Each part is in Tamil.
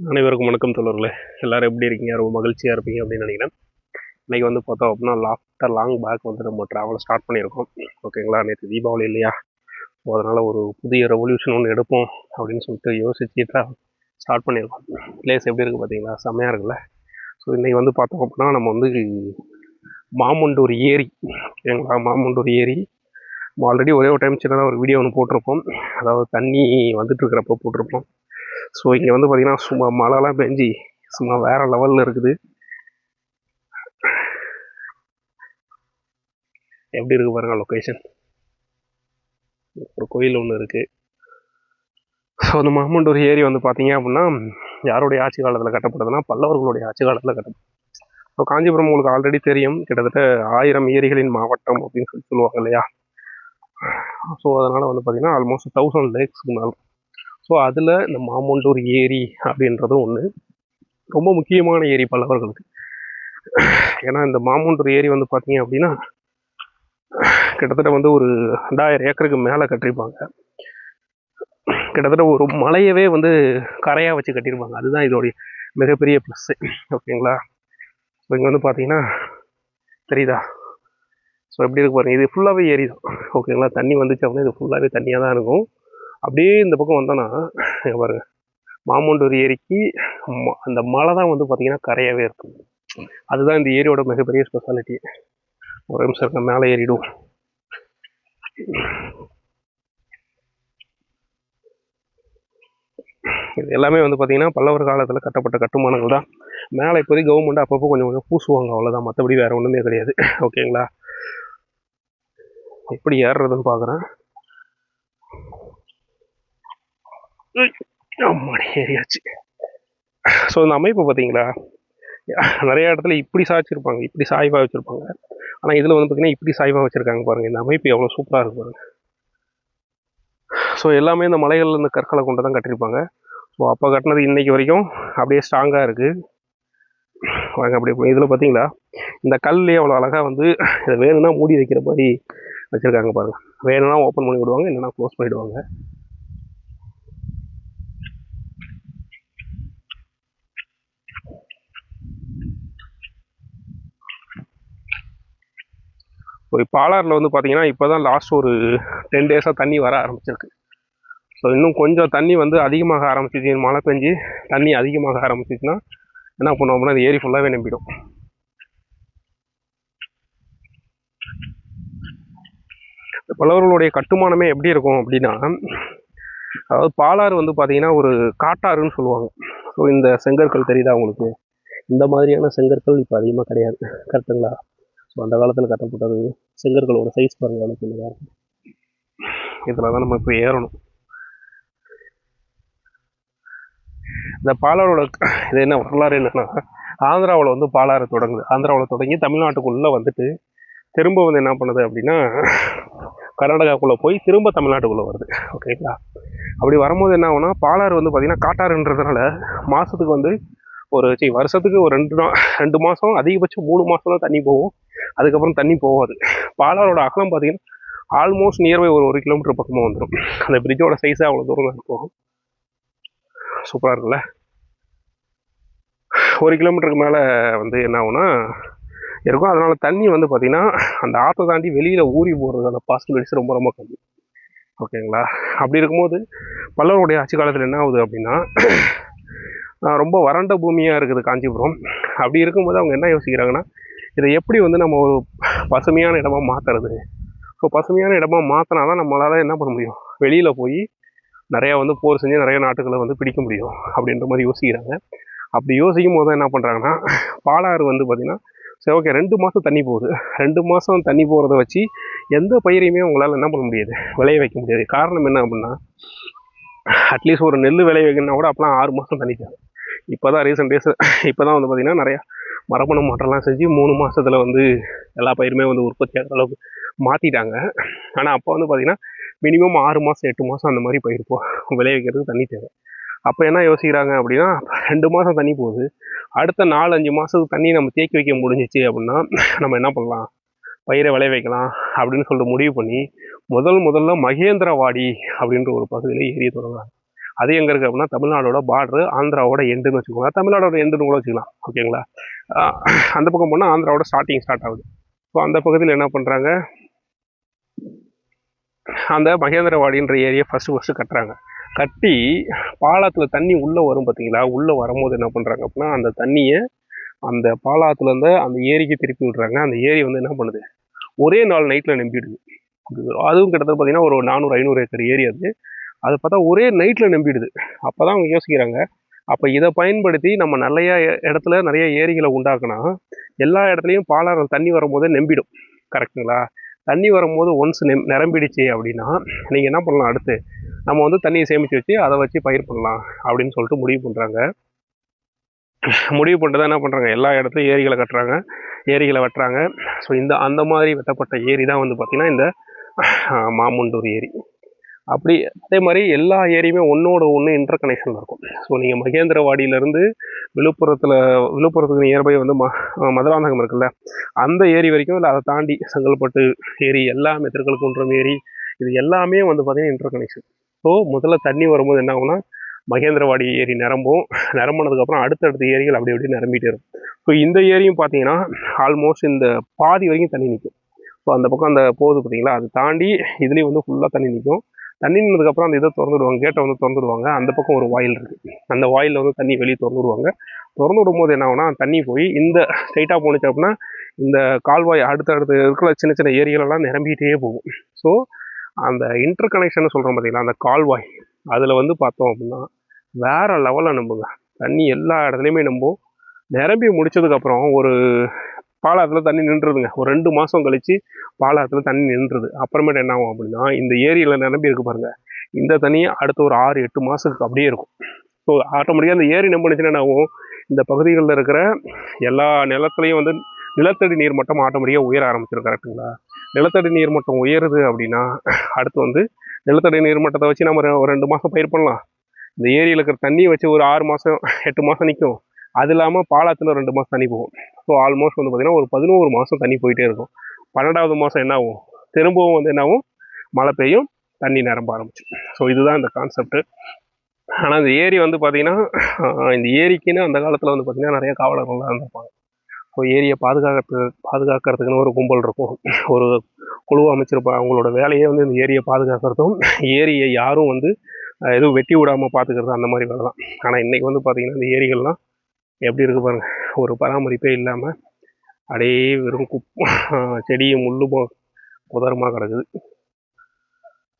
அனைவருக்கும் வணக்கம் தொடர்களே எல்லாரும் எப்படி இருக்கீங்க? ரொம்ப மகிழ்ச்சியாக இருப்பீங்க அப்படின்னு நினைக்கிறேன். இன்றைக்கி வந்து பார்த்தோம் அப்படின்னா லாஃப்டர் லாங் பேக் வந்து நம்ம ட்ராவலை ஸ்டார்ட் பண்ணியிருக்கோம். ஓகேங்களா? நேற்று தீபாவளி இல்லையா? ஸோ அதனால் ஒரு புதிய ரெவல்யூஷன் ஒன்று எடுப்போம் அப்படின்னு சொல்லிட்டு யோசிச்சு ஸ்டார்ட் பண்ணியிருக்கோம். பிளேஸ் எப்படி இருக்குது பார்த்தீங்களா? செம்மையாக இருக்குல்ல? ஸோ இன்றைக்கி வந்து பார்த்தோம் அப்படின்னா நம்ம வந்து மாமுண்டூர் ஏரி. ஓகேங்களா? மாமுண்டூர் ஏரி. நம்ம ஆல்ரெடி ஒரே ஒரு டைம் சின்னதாக ஒரு வீடியோ ஒன்று போட்டிருப்போம். அதாவது தண்ணி வந்துட்டு இருக்கிறப்ப போட்டிருப்போம். ஸோ இங்கே வந்து பார்த்தீங்கன்னா சும்மா மழைலாம் பெஞ்சி சும்மா வேறு லெவலில் இருக்குது. எப்படி இருக்கு பாருங்கள் லொக்கேஷன் ஒரு கோயில் ஒன்று இருக்குது ஸோ அந்த மாமண்டூர் ஏரி வந்து பார்த்தீங்க அப்படின்னா யாருடைய ஆட்சி காலத்தில் கட்டப்பட்டதுன்னா பல்லவர்களுடைய ஆட்சி காலத்தில் கட்டப்பட்டது. ஸோ காஞ்சிபுரம் உங்களுக்கு ஆல்ரெடி தெரியும். கிட்டத்தட்ட ஆயிரம் ஏரிகளின் மாவட்டம் அப்படின்னு சொல்லி சொல்லுவாங்க இல்லையா? ஸோ அதனால் வந்து பார்த்தீங்கன்னா ஆல்மோஸ்ட் தௌசண்ட் லேக்ஸ்க்கு மேலே ஸோ அதில் இந்த மாமண்டூர் ஏரி அப்படின்றதும் ஒன்று ரொம்ப முக்கியமான ஏரி பல்லவர்களுக்கு ஏன்னா இந்த மாமண்டூர் ஏரி வந்து பார்த்தீங்க அப்படின்னா கிட்டத்தட்ட வந்து ஒரு ரெண்டாயிரம் ஏக்கருக்கு மேலே கட்டியிருப்பாங்க. கிட்டத்தட்ட ஒரு மலையவே வந்து கரையாக வச்சு கட்டியிருப்பாங்க. அதுதான் இதோடைய மிகப்பெரிய ப்ளஸ்ஸு ஓகேங்களா? ஸோ இங்கே வந்து பார்த்தீங்கன்னா தெரியுதா? ஸோ எப்படி இருக்கு பாருங்கள் இது ஃபுல்லாகவே ஏரி தான் ஓகேங்களா? தண்ணி வந்துச்சு அப்படின்னா இது ஃபுல்லாகவே தண்ணியாக தான் இருக்கும். அப்படியே இந்த பக்கம் வந்தோன்னா பாருங்க. மாமண்டூர் ஏரிக்கு அந்த மலை தான் வந்து பார்த்தீங்கன்னா கரையாகவே இருக்கும். அதுதான் இந்த ஏரியோட மிகப்பெரிய ஸ்பெஷாலிட்டி ஒரு நிமிஷம் இருக்க மேலே ஏறிடும் இது எல்லாமே வந்து பார்த்தீங்கன்னா பல்லவர் காலத்தில் கட்டப்பட்ட கட்டுமானங்கள் தான். மேலே இப்போதைக்கு கவர்மெண்ட் அப்பப்போ கொஞ்சம் கொஞ்சம் பூசுவாங்க அவ்வளோதான் மற்றபடி வேறு ஒன்றுமே கிடையாது. ஓகேங்களா எப்படி ஏறுறதுன்னு பார்க்குறேன் ஆமாடி ஏறியாச்சு ஸோ இந்த அமைப்பு பார்த்தீங்களா நிறைய இடத்துல இப்படி சாய்ச்சிருப்பாங்க இப்படி சாய்வாக வச்சுருப்பாங்க. ஆனால் இதில் வந்து பார்த்தீங்கன்னா இப்படி சாய்வாக வச்சுருக்காங்க பாருங்கள் இந்த அமைப்பு எவ்வளோ சூப்பராக இருக்கு பாருங்கள் ஸோ எல்லாமே இந்த மலைகள்ல இந்த கற்களை கொண்டு தான் கட்டியிருப்பாங்க. ஸோ அப்போ கட்டினது இன்றைக்கி வரைக்கும் அப்படியே ஸ்ட்ராங்காக இருக்குது வாங்க அப்படி இதில் பார்த்தீங்களா இந்த கல்லே அவ்வளோ அழகாக வந்து இதை வேணும்னா மூடி வைக்கிற மாதிரி வச்சுருக்காங்க பாருங்க. வேணும்னா ஓப்பன் பண்ணி விடுவாங்க இல்லைன்னா க்ளோஸ் பண்ணிவிடுவாங்க இப்போ பாலாரில் வந்து பார்த்தீங்கன்னா இப்போ தான் லாஸ்ட் ஒரு டென் டேஸாக தண்ணி வர ஆரம்பிச்சிருக்கு. ஸோ இன்னும் கொஞ்சம் தண்ணி வந்து அதிகமாக ஆரம்பிச்சிச்சு. மழை பெஞ்சு தண்ணி அதிகமாக ஆரம்பிச்சிச்சுன்னா என்ன பண்ணுவோம் அப்படின்னா அது ஏரி ஃபுல்லாகவே நம்பிடும் பல்லவர்களுடைய கட்டுமானமே எப்படி இருக்கும் அப்படின்னா அதாவது பாலாறு வந்து பார்த்தீங்கன்னா ஒரு காட்டாறுன்னு சொல்லுவாங்க. ஸோ இந்த செங்கற்கள் தெரியுதா உங்களுக்கு? இந்த மாதிரியான செங்கற்கள் இப்போ அதிகமாக கிடையாது. கரெக்டுங்களா? அந்த காலத்தில் கட்டப்பட்டது செங்கற்களோட சைஸ் பாருங்க எவ்வளோ சின்னதாக இருக்கும். இதில் தான் நம்ம இப்போ ஏறணும். இந்த பாலாரோட இது என்ன வரலாறு என்னன்னா ஆந்திராவில் வந்து பாலாறு தொடங்குது. ஆந்திராவில் தொடங்கி தமிழ்நாட்டுக்குள்ளே வந்துட்டு திரும்ப வந்து என்ன பண்ணுது அப்படின்னா கர்நாடகாக்குள்ளே போய் திரும்ப தமிழ்நாட்டுக்குள்ளே வருது. ஓகேங்களா அப்படி வரும்போது என்ன ஆகுனா பாலாறு வந்து பார்த்திங்கன்னா காட்டாறுன்றதுனால மாதத்துக்கு வந்து ஒரு சரி வருஷத்துக்கு ஒரு ரெண்டு நாள் ரெண்டு மாதம் அதிகபட்சம் மூணு மாதம் தான் தண்ணி போகும். அதுக்கப்புறம் தண்ணி போகாது. பாலாரோட அகலம் பார்த்தீங்கன்னா ஆல்மோஸ்ட் நியர்பை ஒரு ஒரு கிலோமீட்டர் பக்கமாக வந்துடும் அந்த பிரிட்ஜோட சைஸே அவ்வளோ தூரம் தான் இருக்கும். சூப்பராக இருக்குல்ல ஒரு கிலோமீட்டருக்கு மேலே வந்து என்ன ஆகும்னா இருக்கும். அதனால் தண்ணி வந்து பார்த்திங்கன்னா அந்த ஆற்றை தாண்டி வெளியில் ஊறி போகிறதுக்கான பாசிபிலிட்டிஸ் ரொம்ப ரொம்ப கம்மி. ஓகேங்களா அப்படி இருக்கும்போது பல்லவருடைய ஆட்சி காலத்தில் என்ன ஆகுது அப்படின்னா ரொம்ப வறண்ட பூமியாக இருக்குது காஞ்சிபுரம். அப்படி இருக்கும்போது அவங்க என்ன யோசிக்கிறாங்கன்னா இதை எப்படி வந்து நம்ம ஒரு பசுமையான இடமா மாற்றுறது ஸோ பசுமையான இடமா மாற்றினா தான் நம்மளால் என்ன பண்ண முடியும்? வெளியில் போய் நிறையா வந்து போர் செஞ்சு நிறைய நாட்டுகளை வந்து பிடிக்க முடியும் அப்படின்ற மாதிரி யோசிக்கிறாங்க. அப்படி யோசிக்கும் போது தான் என்ன பண்ணுறாங்கன்னா பாலாறு வந்து பார்த்திங்கன்னா சரி ஓகே ரெண்டு மாதம் தண்ணி போகுது. ரெண்டு மாதம் தண்ணி போகிறத வச்சு எந்த பயிரையுமே உங்களால் என்ன பண்ண முடியாது? விளைய வைக்க முடியாது. காரணம் என்ன அப்படின்னா அட்லீஸ்ட் ஒரு நெல் விளைய வைக்கணும்னா கூட அப்போலாம் ஆறு மாதம் தண்ணி தேவை. இப்போ தான் ரீசெண்ட் டேஸ் இப்போ தான் வந்து பார்த்திங்கன்னா நிறையா மரபணு மாற்றம்லாம் செஞ்சு மூணு மாதத்தில் வந்து எல்லா பயிருமே வந்து உற்பத்தி ஆகிற அளவுக்கு மாற்றிட்டாங்க ஆனால் அப்போ வந்து பார்த்திங்கன்னா மினிமம் ஆறு மாதம் எட்டு மாதம் அந்த மாதிரி பயிர் போ விளைவிக்கிறதுக்கு தண்ணி தேவை. அப்போ என்ன யோசிக்கிறாங்க அப்படின்னா ரெண்டு மாதம் தண்ணி போகுது. அடுத்த நாலு அஞ்சு மாதத்துக்கு தண்ணி நம்ம தேக்கி வைக்க முடிஞ்சிச்சு அப்படின்னா நம்ம என்ன பண்ணலாம்? பயிரை விளைய வைக்கலாம் அப்படின்னு சொல்லிட்டு முடிவு பண்ணி முதல் முதல்ல மகேந்திரவாடி அப்படின்ற ஒரு பகுதியில் ஏறிய தொடங்குறாங்க. அது எங்கே இருக்குது அப்படின்னா தமிழ்நாடோட பார்டரு ஆந்திராவோட எண்டுன்னு வச்சுக்கோங்க. தமிழ்நாடோட எண்டுன்னு கூட வச்சுக்கலாம். ஓகேங்களா அந்த பக்கம் போனால் ஆந்திராவோட ஸ்டார்டிங் ஸ்டார்ட் ஆகுது. ஸோ அந்த பக்கத்தில் என்ன பண்ணுறாங்க அந்த மகேந்திரவாடின்ற ஏரியா ஃபஸ்ட்டு ஃபஸ்ட்டு கட்டுறாங்க. கட்டி பாலாத்தில் தண்ணி உள்ளே வரும் பார்த்தீங்களா உள்ளே வரும்போது என்ன பண்ணுறாங்க அப்படின்னா அந்த தண்ணியை அந்த பாலாத்துலேருந்து அந்த ஏரிக்கு திருப்பி விட்றாங்க. அந்த ஏரி வந்து என்ன பண்ணுது? ஒரே நாள் நைட்டில் நம்பிடுது. அதுவும் கிட்டத்தட்ட பார்த்தீங்கன்னா ஒரு நானூறு ஐநூறு ஏக்கர் ஏரி அது. அது பார்த்தா ஒரே நைட்டில் நம்பிடுது. அப்போ தான் அவங்க யோசிக்கிறாங்க. அப்போ இதை பயன்படுத்தி நம்ம நிறைய இடத்துல நிறைய ஏரிகளை உண்டாக்குனா எல்லா இடத்துலையும் பாலாறு தண்ணி வரும்போதே நம்பிடும். கரெக்டுங்களா தண்ணி வரும்போது ஒன்ஸ் நெம் நிரம்பிடுச்சு அப்படின்னா நீங்கள் என்ன பண்ணலாம் அடுத்து? நம்ம வந்து தண்ணியை சேமித்து வச்சு அதை வச்சு பயிர் பண்ணலாம் அப்படின்னு சொல்லிட்டு முடிவு பண்ணுறாங்க முடிவு பண்ணிட்டு தான் என்ன பண்ணுறாங்க எல்லா இடத்துலையும் ஏரிகளை கட்டுறாங்க. ஏரிகளை வெட்டுறாங்க. ஸோ இந்த அந்த மாதிரி வெட்டப்பட்ட ஏரி தான் வந்து பார்த்திங்கன்னா இந்த மாமுண்டூர் ஏரி. அப்படி அதே மாதிரி எல்லா ஏரியுமே ஒன்றோட ஒன்று இன்டர் கனெக்ஷனில் இருக்கும் ஸோ நீங்கள் மகேந்திரவாடியிலேருந்து விழுப்புரத்தில் விழுப்புரத்துக்கு நியர்பை வந்து ம மதுராந்தகம் இருக்குல்ல அந்த ஏரி வரைக்கும் இல்லை அதை தாண்டி செங்கல்பட்டு ஏரி எல்லாமே திருக்கழுக்குன்றம் ஏரி இது எல்லாமே வந்து பார்த்திங்கன்னா இன்டர் கனெக்ஷன் ஸோ முதல்ல தண்ணி வரும்போது என்ன ஆகும்னா மகேந்திரவாடி ஏரி நிரம்பும். நிரம்பினதுக்கப்புறம் அடுத்தடுத்த ஏரிகள் அப்படி அப்படியே நிரம்பிட்டே இருக்கும். ஸோ இந்த ஏரியும் பார்த்தீங்கன்னா ஆல்மோஸ்ட் இந்த பாதி வரைக்கும் தண்ணி நிற்கும் ஸோ அந்த பக்கம் அந்த போகுது பார்த்தீங்களா அது தாண்டி இதுலேயும் வந்து ஃபுல்லாக தண்ணி நிற்கும் தண்ணி நின்றதுக்கப்புறம் அந்த இதை திறந்துடுவாங்க கேட்டை வந்து திறந்துடுவாங்க. அந்த பக்கம் ஒரு வாயில் இருக்குது அந்த வாயிலில் வந்து தண்ணி வெளியே திறந்து விடுவாங்க திறந்து விடும்போது என்ன ஆகும்னா தண்ணி போய் இந்த ஸ்ட்ரைட்டாக போணுச்சு அப்படின்னா இந்த கால்வாய் அடுத்தடுத்து இருக்கிற சின்ன சின்ன ஏரிகளெல்லாம் நிரம்பிக்கிட்டே போகும். ஸோ அந்த இன்டர் கனெக்ஷன் சொல்கிறோம் பார்த்தீங்களா அந்த கால்வாய் அதில் வந்து பார்த்தோம் அப்படின்னா வேறு லெவலில் நம்புங்க. தண்ணி எல்லா இடத்துலையுமே நம்பும். நிரம்பி முடிச்சதுக்கப்புறம் ஒரு பாலாத்தில் தண்ணி நின்றுதுங்க. ஒரு ரெண்டு மாதம் கழிச்சு பாலாத்தில் தண்ணி நின்றுது. அப்புறமேட்டு என்ன ஆகும் அப்படின்னா இந்த ஏரியில் நிரம்பி இருக்கு பாருங்கள் இந்த தண்ணியை அடுத்த ஒரு ஆறு எட்டு மாதத்துக்கு அப்படியே இருக்கும். ஸோ ஆட்டோமேட்டிக்காக அந்த ஏரி நம்பினுச்சுன்னா என்ன ஆகும்? இந்த பகுதிகளில் இருக்கிற எல்லா நிலத்துலையும் வந்து நிலத்தடி நீர் மட்டம் ஆட்டோமேட்டிக்காக உயர ஆரம்பிச்சிடும் கரெக்டுங்களா நிலத்தடி நீர் மட்டம் உயருது அப்படின்னா அடுத்து வந்து நிலத்தடி நீர் மட்டத்தை வச்சு நம்ம ஒரு ரெண்டு மாதம் பயிர் பண்ணலாம். இந்த ஏரியில் இருக்கிற தண்ணியை வச்சு ஒரு ஆறு மாதம் எட்டு மாதம் நிற்கும் அது இல்லாமல் பாலாத்தில் ரெண்டு மாதம் தண்ணி போகும். ஸோ ஆல்மோஸ்ட் வந்து பார்த்திங்கன்னா ஒரு பதினோரு மாதம் தண்ணி போயிட்டே இருக்கும். பன்னெண்டாவது மாதம் என்ன ஆகும்? திரும்பவும் வந்து என்னாகும் மழை பெய்யும் தண்ணி நிரம்ப ஆரம்பிச்சு ஸோ இதுதான் இந்த கான்செப்ட் ஆனால் இந்த ஏரி வந்து பார்த்திங்கன்னா இந்த ஏரிக்குன்னு அந்த காலத்தில் வந்து பார்த்திங்கன்னா நிறைய காவலர்கள்லாம் இருந்திருப்பாங்க. ஸோ ஏரியை பாதுகாக்கிறது பாதுகாக்கிறதுக்குன்னு ஒரு கும்பல் இருக்கும். ஒரு குழு அமைச்சிருப்பாங்க. அவங்களோட வேலையே வந்து இந்த ஏரியை பாதுகாக்கிறதும் ஏரியை யாரும் வந்து எதுவும் வெட்டி விடாமல் பார்த்துக்கிறது அந்த மாதிரி வேலை தான். ஆனால் இன்றைக்கி வந்து பார்த்திங்கன்னா இந்த ஏரிகள்லாம் எப்படி இருக்கு பாருங்க. ஒரு பராமரிப்பே இல்லாமல் அப்படியே வெறும் குப் செடியும் முள்ளும் உதரமாக கிடக்குது.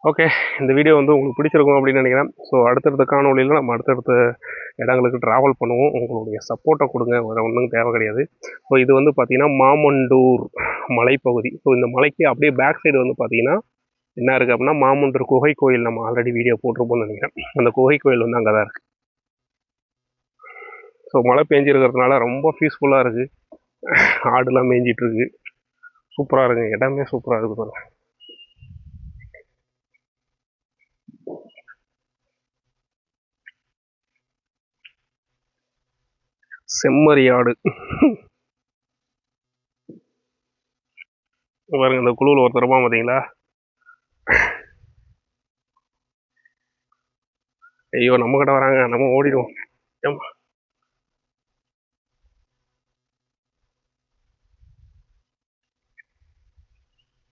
ஓகே இந்த வீடியோ வந்து உங்களுக்கு பிடிச்சிருக்கும் அப்படின்னு நினைக்கிறேன். ஸோ அடுத்தடுத்த காணொலியில் நம்ம அடுத்தடுத்த இடங்களுக்கு ட்ராவல் பண்ணுவோம். உங்களுடைய சப்போர்ட்டை கொடுங்க. வேறு ஒன்றும் தேவை கிடையாது. ஸோ இது வந்து பார்த்திங்கன்னா மாமண்டூர் மலைப்பகுதி. ஸோ இந்த மலைக்கு அப்படியே பேக் சைடு வந்து பார்த்திங்கன்னா என்ன இருக்குது அப்படின்னா மாமண்டூர் குகை கோயில் நம்ம ஆல்ரெடி வீடியோ போட்டிருப்போம்னு நினைக்கிறேன். அந்த குகை கோயில் வந்து அங்கே தான் இருக்குது ஸோ மழை பெஞ்சிருக்கிறதுனால ரொம்ப பீஸ்ஃபுல்லாக இருக்குது ஆடுலாம் மேய்ஞ்சிட்ருக்கு சூப்பராக இருக்குங்க இடமே சூப்பராக இருக்குது பாருங்க. செம்மறி ஆடு. பாருங்க இந்த குழுவில் ஒருத்தரமா பார்த்தீங்களா ஐயோ நம்ம கிட்ட வராங்க. நம்ம ஓடிடுவோம். ஏமா